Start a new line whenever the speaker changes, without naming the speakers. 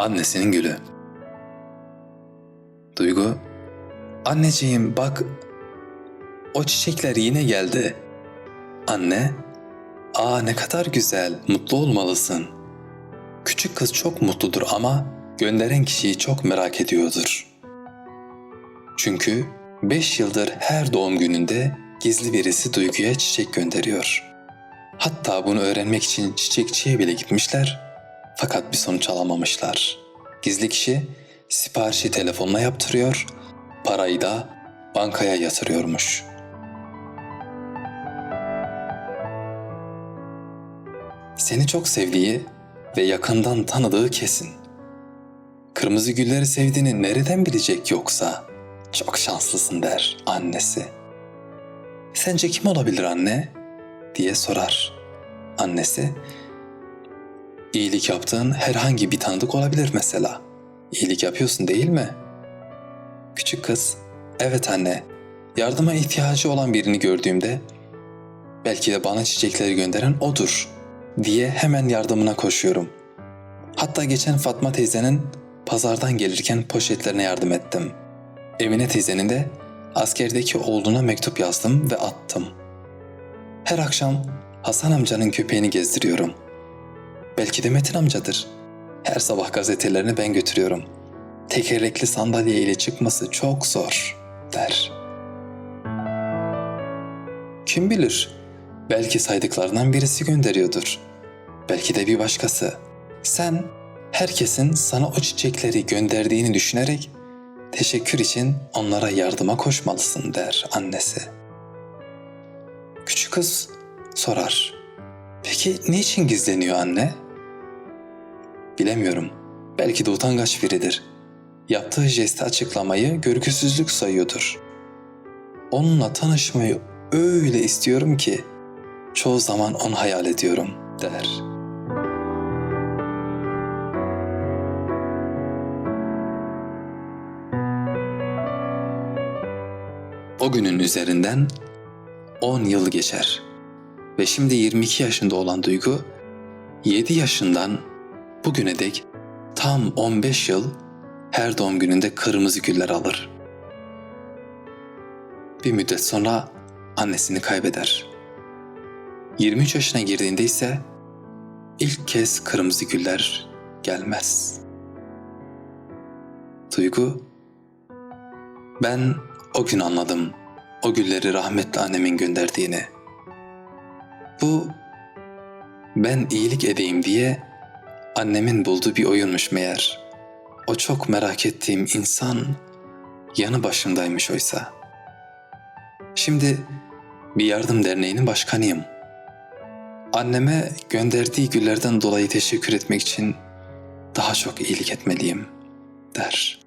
Annesinin gülü. Duygu, anneciğim bak o çiçekler yine geldi. Anne, aa ne kadar güzel, mutlu olmalısın. Küçük kız çok mutludur ama gönderen kişiyi çok merak ediyordur. Çünkü 5 yıldır her doğum gününde gizli birisi Duygu'ya çiçek gönderiyor. Hatta bunu öğrenmek için çiçekçiye bile gitmişler fakat bir sonuç alamamışlar. Gizli kişi siparişi telefonla yaptırıyor, parayı da bankaya yatırıyormuş. Seni çok sevdiği ve yakından tanıdığı kesin. Kırmızı gülleri sevdiğini nereden bilecek yoksa? Çok şanslısın der annesi. Sence kim olabilir anne? diye sorar. Annesi, iyilik yaptığın herhangi bir tanıdık olabilir mesela. İyilik yapıyorsun değil mi? Küçük kız, evet anne, yardıma ihtiyacı olan birini gördüğümde belki de bana çiçekleri gönderen odur diye hemen yardımına koşuyorum. Hatta geçen Fatma teyzenin pazardan gelirken poşetlerine yardım ettim. Emine teyzenin de askerdeki oğluna mektup yazdım ve attım. Her akşam Hasan amcanın köpeğini gezdiriyorum. Belki de Metin amcadır. Her sabah gazetelerini ben götürüyorum. Tekerlekli sandalye ile çıkması çok zor, der. Kim bilir, belki saydıklarından birisi gönderiyordur. Belki de bir başkası. Sen herkesin sana o çiçekleri gönderdiğini düşünerek teşekkür için onlara yardıma koşmalısın der annesi. Küçük kız sorar. Peki niçin gizleniyor anne? Bilemiyorum. Belki de utangaç biridir. Yaptığı jesti açıklamayı görgüsüzlük sayıyordur. Onunla tanışmayı öyle istiyorum ki çoğu zaman onu hayal ediyorum der. O günün üzerinden 10 yıl geçer ve şimdi 22 yaşında olan Duygu 7 yaşından bugüne dek tam 15 yıl her doğum gününde kırmızı güller alır. Bir müddet sonra annesini kaybeder. 23 yaşına girdiğinde ise ilk kez kırmızı güller gelmez. Duygu, ben o gün anladım o gülleri rahmetli annemin gönderdiğini. Bu ben iyilik edeyim diye annemin bulduğu bir oyunmuş meğer. O çok merak ettiğim insan yanı başımdaymış oysa. Şimdi bir yardım derneğinin başkanıyım. Anneme gönderdiği güllerden dolayı teşekkür etmek için daha çok iyilik etmeliyim der.''